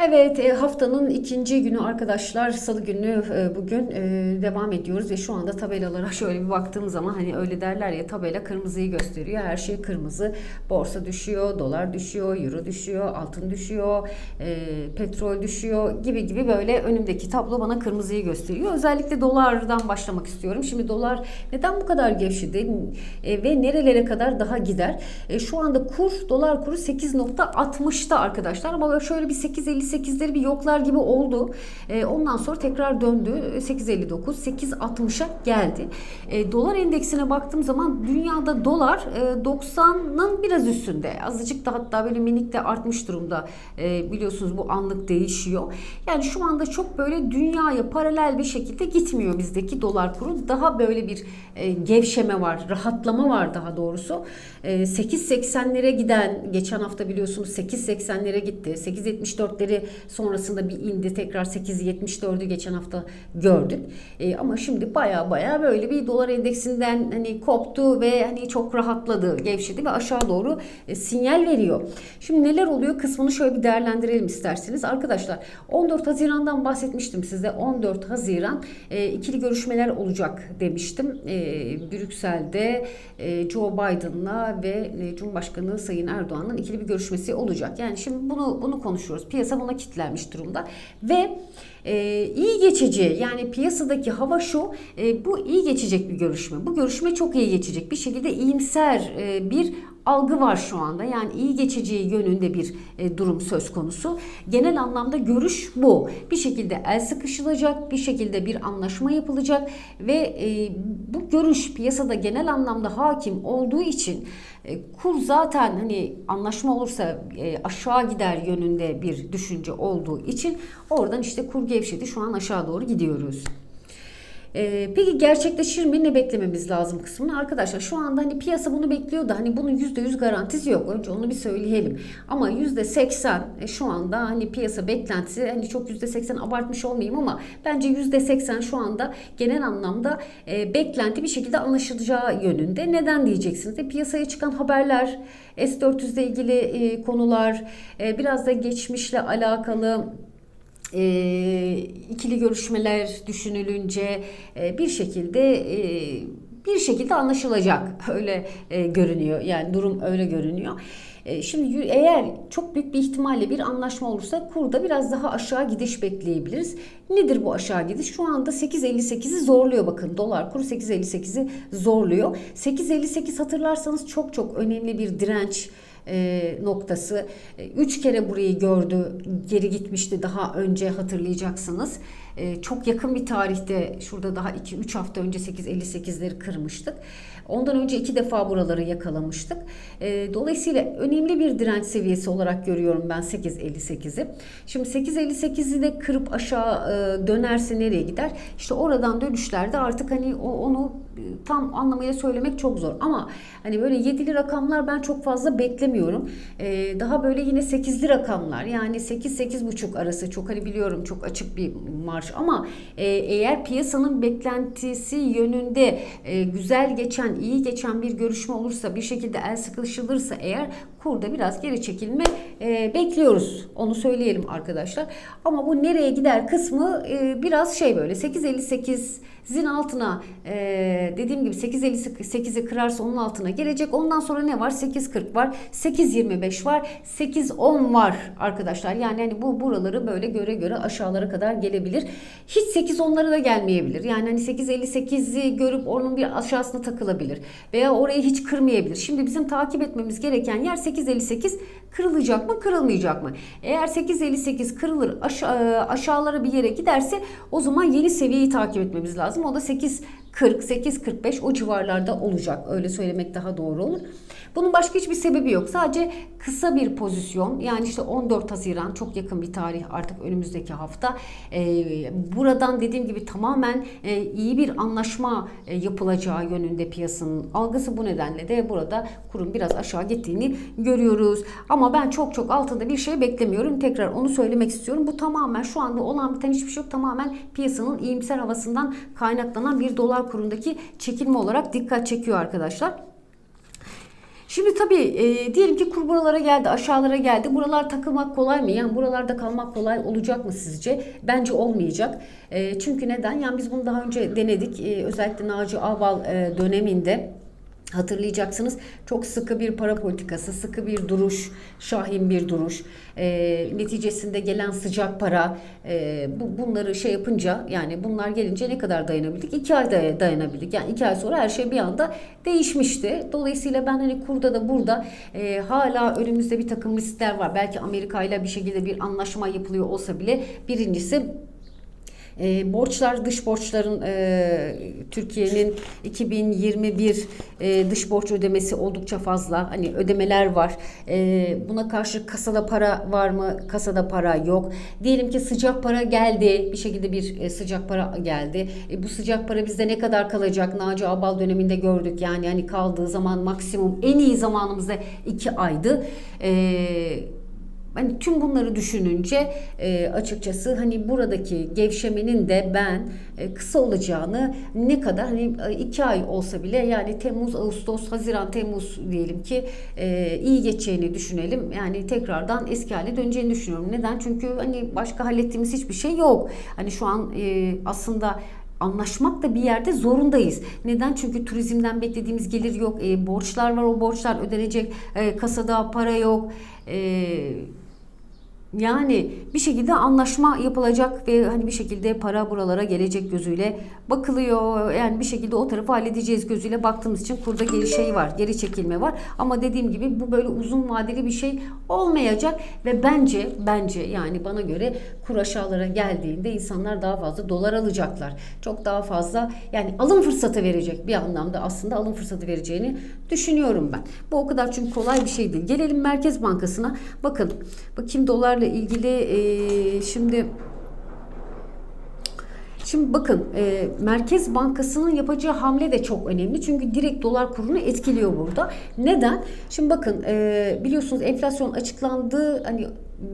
Evet e, haftanın ikinci günü arkadaşlar. Salı günü e, bugün e, devam ediyoruz ve şu anda tabelalara şöyle bir baktığım zaman hani öyle derler ya tabela kırmızıyı gösteriyor. Her şey kırmızı. Borsa düşüyor dolar düşüyor euro düşüyor altın düşüyor petrol düşüyor gibi gibi böyle önümdeki tablo bana kırmızıyı gösteriyor. Özellikle dolardan başlamak istiyorum. Şimdi dolar neden bu kadar gevşedi ve nerelere kadar daha gider? Şu anda kur dolar kuru 8.60'ta arkadaşlar ama şöyle bir 8.50 8'leri bir yoklar gibi oldu. E, ondan sonra tekrar döndü. 8.59, 8.60'a geldi. E, dolar endeksine baktığım zaman dünyada dolar e, 90'ın biraz üstünde. Azıcık da hatta böyle minik de artmış durumda. E, biliyorsunuz bu anlık değişiyor. Yani şu anda çok böyle dünyaya paralel bir şekilde gitmiyor bizdeki dolar kuru. Daha böyle bir e, gevşeme var, rahatlama var daha doğrusu. E, 8.80'lere giden geçen hafta biliyorsunuz 8.80'lere gitti. 8.74'leri sonrasında bir indi. Tekrar 8.74'ü geçen hafta gördük. E, ama şimdi baya baya böyle bir dolar endeksinden hani koptu ve hani çok rahatladı, gevşedi ve aşağı doğru e, sinyal veriyor. Şimdi neler oluyor kısmını şöyle bir değerlendirelim isterseniz. Arkadaşlar 14 Haziran'dan bahsetmiştim size. 14 Haziran e, ikili görüşmeler olacak demiştim. E, Brüksel'de e, Joe Biden'la ve e, Cumhurbaşkanı Sayın Erdoğan'ın ikili bir görüşmesi olacak. Yani şimdi bunu bunu konuşuyoruz. Piyasa buna kitlenmiş durumda ve e, iyi geçici yani piyasadaki hava şu e, bu iyi geçecek bir görüşme. Bu görüşme çok iyi geçecek. Bir şekilde iyimser e, bir algı var şu anda. Yani iyi geçeceği yönünde bir e, durum söz konusu. Genel anlamda görüş bu. Bir şekilde el sıkışılacak, bir şekilde bir anlaşma yapılacak ve e, bu görüş piyasada genel anlamda hakim olduğu için e, kur zaten hani anlaşma olursa aşağı gider yönünde bir düşünce olduğu için oradan işte kur gevşedi. Şu an aşağı doğru gidiyoruz. Ee, peki gerçekleşir mi? Ne beklememiz lazım kısmını? Arkadaşlar şu anda hani piyasa bunu bekliyor da hani bunun %100 garantisi yok. Önce onu bir söyleyelim. Ama %80 e, şu anda hani piyasa beklentisi hani çok %80 abartmış olmayayım ama bence %80 şu anda genel anlamda e, beklenti bir şekilde anlaşılacağı yönünde. Neden diyeceksiniz? De piyasaya çıkan haberler S400 ile ilgili e, konular e, biraz da geçmişle alakalı e, ikili görüşmeler düşünülünce e, bir şekilde e, bir şekilde anlaşılacak öyle e, görünüyor yani durum öyle görünüyor. E, Şimdi eğer çok büyük bir ihtimalle bir anlaşma olursa kurda biraz daha aşağı gidiş bekleyebiliriz. Nedir bu aşağı gidiş? Şu anda 8.58'i zorluyor bakın. Dolar kuru 8.58'i zorluyor. 8.58 hatırlarsanız çok çok önemli bir direnç e, noktası. E, üç kere burayı gördü, geri gitmişti daha önce hatırlayacaksınız. E, çok yakın bir tarihte şurada daha 2-3 hafta önce 8.58'leri kırmıştık. Ondan önce iki defa buraları yakalamıştık. E, dolayısıyla önemli bir direnç seviyesi olarak görüyorum ben 8.58'i. Şimdi 8.58'i de kırıp aşağı e, dönerse nereye gider? İşte oradan dönüşlerde artık hani onu e, tam anlamıyla söylemek çok zor. Ama hani böyle yedili rakamlar ben çok fazla beklemiyorum. E, daha böyle yine sekizli rakamlar yani 8-8,5 arası çok hani biliyorum çok açık bir marş ama e, eğer piyasanın beklentisi yönünde e, güzel geçen, iyi geçen bir görüşme olursa bir şekilde el sıkışılırsa eğer kurda biraz geri çekilme e, bekliyoruz. Onu söyleyelim arkadaşlar. Ama bu nereye gider kısmı e, biraz şey böyle 8.58'in altına e, dediğim gibi 8.58'i kırarsa onun altına gelecek. Ondan sonra ne var? 8.40 var. 8.25 var. 8.10 var arkadaşlar. Yani hani bu buraları böyle göre göre aşağılara kadar gelebilir. Hiç 8.10'lara da gelmeyebilir. Yani hani 8.58'i görüp onun bir aşağısına takılabilir. Veya orayı hiç kırmayabilir. Şimdi bizim takip etmemiz gereken yer 8.58 kırılacak mı kırılmayacak mı? Eğer 8.58 kırılır aşağı, aşağılara bir yere giderse o zaman yeni seviyeyi takip etmemiz lazım. O da 8 40, 8, 45 o civarlarda olacak. Öyle söylemek daha doğru olur. Bunun başka hiçbir sebebi yok. Sadece kısa bir pozisyon. Yani işte 14 Haziran çok yakın bir tarih artık önümüzdeki hafta. Ee, buradan dediğim gibi tamamen e, iyi bir anlaşma e, yapılacağı yönünde piyasanın algısı bu nedenle de burada kurun biraz aşağı gittiğini görüyoruz. Ama ben çok çok altında bir şey beklemiyorum. Tekrar onu söylemek istiyorum. Bu tamamen şu anda olan biten hiçbir şey yok. Tamamen piyasanın iyimser havasından kaynaklanan bir dolar kurundaki çekilme olarak dikkat çekiyor arkadaşlar. Şimdi tabii e, diyelim ki kur buralara geldi, aşağılara geldi. Buralar takılmak kolay mı? Yani buralarda kalmak kolay olacak mı sizce? Bence olmayacak. E, çünkü neden? Yani biz bunu daha önce denedik. E, özellikle Naci Ağbal e, döneminde Hatırlayacaksınız çok sıkı bir para politikası, sıkı bir duruş, şahin bir duruş. E, neticesinde gelen sıcak para, e, bu, bunları şey yapınca yani bunlar gelince ne kadar dayanabildik? İki ay day- dayanabildik. Yani iki ay sonra her şey bir anda değişmişti. Dolayısıyla ben hani kurda da burada e, hala önümüzde bir takım riskler var. Belki Amerika ile bir şekilde bir anlaşma yapılıyor olsa bile birincisi e, borçlar, dış borçların e, Türkiye'nin 2021 e, dış borç ödemesi oldukça fazla. Hani ödemeler var. E, buna karşı kasada para var mı? Kasada para yok. Diyelim ki sıcak para geldi. Bir şekilde bir e, sıcak para geldi. E, bu sıcak para bizde ne kadar kalacak? Naci Abal döneminde gördük. Yani hani kaldığı zaman maksimum en iyi zamanımızda 2 aydı. Eee Hani tüm bunları düşününce e, açıkçası hani buradaki gevşemenin de ben e, kısa olacağını ne kadar hani e, iki ay olsa bile yani Temmuz, Ağustos, Haziran, Temmuz diyelim ki e, iyi geçeceğini düşünelim. Yani tekrardan eski hale döneceğini düşünüyorum. Neden? Çünkü hani başka hallettiğimiz hiçbir şey yok. Hani şu an e, aslında anlaşmak da bir yerde zorundayız. Neden? Çünkü turizmden beklediğimiz gelir yok. E, borçlar var o borçlar ödenecek. E, kasada para yok. E, yani bir şekilde anlaşma yapılacak ve hani bir şekilde para buralara gelecek gözüyle bakılıyor. Yani bir şekilde o tarafı halledeceğiz gözüyle baktığımız için kurda geri şey var, geri çekilme var. Ama dediğim gibi bu böyle uzun vadeli bir şey olmayacak ve bence bence yani bana göre kur aşağılara geldiğinde insanlar daha fazla dolar alacaklar. Çok daha fazla yani alım fırsatı verecek bir anlamda aslında alım fırsatı vereceğini düşünüyorum ben. Bu o kadar çünkü kolay bir şey değil. Gelelim Merkez Bankası'na. Bakın bakayım dolarla ilgili e, şimdi Şimdi bakın e, Merkez Bankası'nın yapacağı hamle de çok önemli. Çünkü direkt dolar kurunu etkiliyor burada. Neden? Şimdi bakın e, biliyorsunuz enflasyon açıklandı. Hani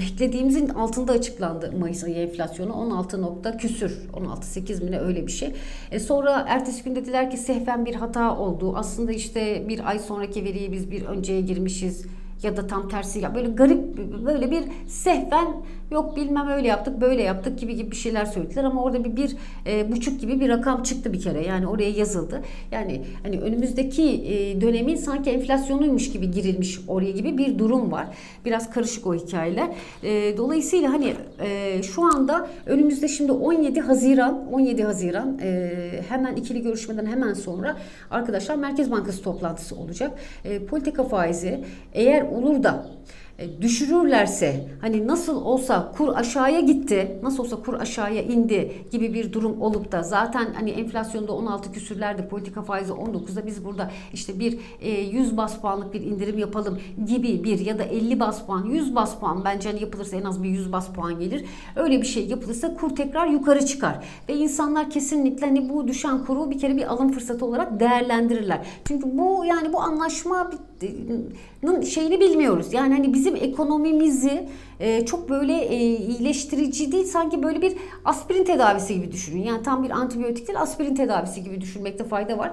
beklediğimizin altında açıklandı Mayıs ayı enflasyonu 16 nokta küsür 16.8 mi öyle bir şey. E sonra ertesi gün dediler ki sehven bir hata oldu. Aslında işte bir ay sonraki veriyi biz bir önceye girmişiz ya da tam tersi ya böyle garip böyle bir sehven yok bilmem öyle yaptık böyle yaptık gibi gibi bir şeyler söylediler ama orada bir bir e, buçuk gibi bir rakam çıktı bir kere. Yani oraya yazıldı. Yani hani önümüzdeki e, dönemin sanki enflasyonuymuş gibi girilmiş oraya gibi bir durum var. Biraz karışık o hikayeler. E, dolayısıyla hani e, şu anda önümüzde şimdi 17 Haziran 17 Haziran e, hemen ikili görüşmeden hemen sonra arkadaşlar Merkez Bankası toplantısı olacak. E, politika faizi eğer olur da düşürürlerse hani nasıl olsa kur aşağıya gitti nasıl olsa kur aşağıya indi gibi bir durum olup da zaten hani enflasyonda 16 küsürlerde politika faizi 19'da biz burada işte bir 100 bas puanlık bir indirim yapalım gibi bir ya da 50 bas puan 100 bas puan bence hani yapılırsa en az bir 100 bas puan gelir. Öyle bir şey yapılırsa kur tekrar yukarı çıkar ve insanlar kesinlikle hani bu düşen kuru bir kere bir alım fırsatı olarak değerlendirirler. Çünkü bu yani bu anlaşma şeyini bilmiyoruz. Yani hani bizim ekonomimizi e, çok böyle e, iyileştirici değil sanki böyle bir aspirin tedavisi gibi düşünün. Yani tam bir antibiyotik değil aspirin tedavisi gibi düşünmekte fayda var.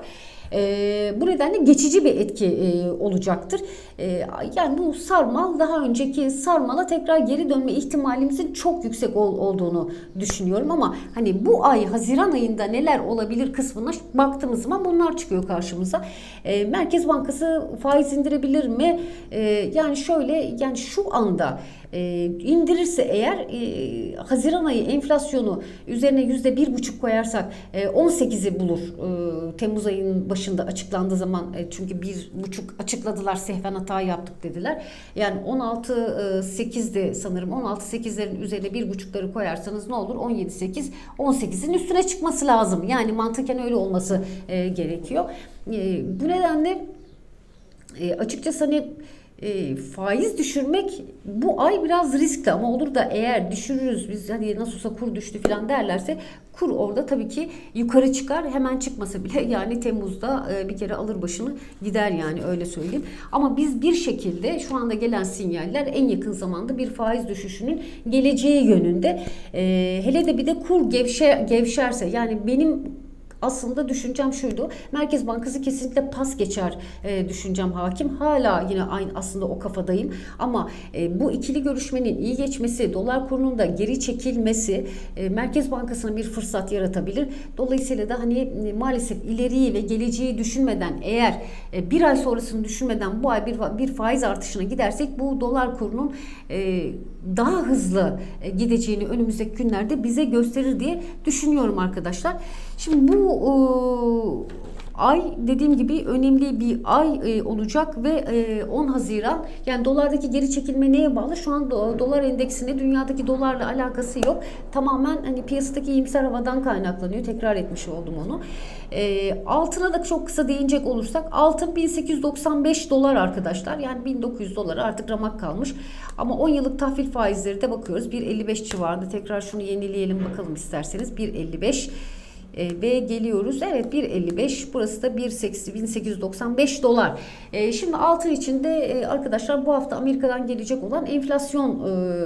E, bu nedenle geçici bir etki e, olacaktır. E, yani bu sarmal daha önceki sarmala tekrar geri dönme ihtimalimizin çok yüksek ol, olduğunu düşünüyorum ama hani bu ay Haziran ayında neler olabilir kısmına baktığımız zaman bunlar çıkıyor karşımıza. E, Merkez Bankası faiz indirebilir mi? E, yani şöyle yani şu anda e, indirirse eğer e, Haziran ayı enflasyonu üzerine yüzde bir buçuk koyarsak e, 18'i bulur e, Temmuz ayının başında açıklandığı zaman e, çünkü bir buçuk açıkladılar sehven hata yaptık dediler. Yani 16 e, 8'de sanırım 16 8'lerin üzerine bir buçukları koyarsanız ne olur 17 8 18'in üstüne çıkması lazım. Yani mantıken öyle olması e, gerekiyor. E, bu nedenle e, açıkçası hani e, faiz düşürmek bu ay biraz riskli ama olur da eğer düşürürüz biz hadi nasıl olsa kur düştü falan derlerse kur orada tabii ki yukarı çıkar hemen çıkmasa bile yani Temmuz'da e, bir kere alır başını gider yani öyle söyleyeyim. Ama biz bir şekilde şu anda gelen sinyaller en yakın zamanda bir faiz düşüşünün geleceği yönünde. E, hele de bir de kur gevşe, gevşerse yani benim aslında düşüncem şuydu. Merkez Bankası kesinlikle pas geçer e, düşüncem hakim. Hala yine aynı aslında o kafadayım. Ama e, bu ikili görüşmenin iyi geçmesi, dolar kurunun da geri çekilmesi e, Merkez Bankası'na bir fırsat yaratabilir. Dolayısıyla da hani e, maalesef ileriyi ve geleceği düşünmeden eğer e, bir ay sonrasını düşünmeden bu ay bir, bir faiz artışına gidersek bu dolar kurunun e, daha hızlı e, gideceğini önümüzdeki günlerde bize gösterir diye düşünüyorum arkadaşlar. Şimdi bu e, ay dediğim gibi önemli bir ay e, olacak ve e, 10 Haziran yani dolardaki geri çekilme neye bağlı? Şu an do- dolar endeksinde dünyadaki dolarla alakası yok. Tamamen hani piyasadaki iyimser havadan kaynaklanıyor. Tekrar etmiş oldum onu. E, altına da çok kısa değinecek olursak altın 1895 dolar arkadaşlar. Yani 1900 dolara artık ramak kalmış. Ama 10 yıllık tahvil faizleri de bakıyoruz. 1.55 civarında. Tekrar şunu yenileyelim bakalım isterseniz. 1.55 e, ve geliyoruz. Evet 1.55 burası da 1.80 1895 dolar. E, şimdi altın içinde e, arkadaşlar bu hafta Amerika'dan gelecek olan enflasyon e,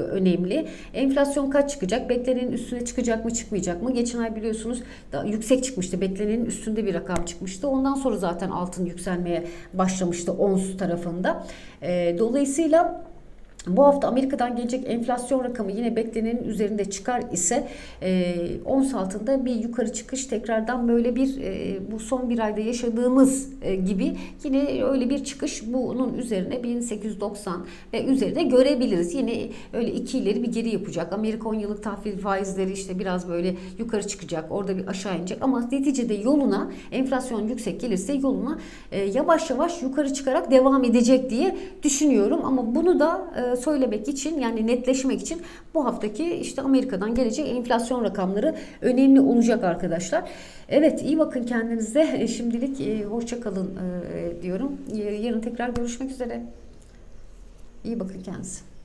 önemli. Enflasyon kaç çıkacak? Beklenenin üstüne çıkacak mı çıkmayacak mı? Geçen ay biliyorsunuz da yüksek çıkmıştı. Beklenenin üstünde bir rakam çıkmıştı. Ondan sonra zaten altın yükselmeye başlamıştı ons tarafında. E, dolayısıyla bu hafta Amerika'dan gelecek enflasyon rakamı yine beklenenin üzerinde çıkar ise e, ons altında bir yukarı çıkış tekrardan böyle bir e, bu son bir ayda yaşadığımız e, gibi yine öyle bir çıkış bunun üzerine 1890 ve üzerine görebiliriz. Yine öyle iki ileri bir geri yapacak. Amerika 10 yıllık tahvil faizleri işte biraz böyle yukarı çıkacak. Orada bir aşağı inecek ama neticede yoluna enflasyon yüksek gelirse yoluna e, yavaş yavaş yukarı çıkarak devam edecek diye düşünüyorum. Ama bunu da e, söylemek için yani netleşmek için bu haftaki işte Amerika'dan gelecek enflasyon rakamları önemli olacak arkadaşlar. Evet iyi bakın kendinize. Şimdilik e, hoşça kalın e, diyorum. Yarın tekrar görüşmek üzere. İyi bakın kendinize.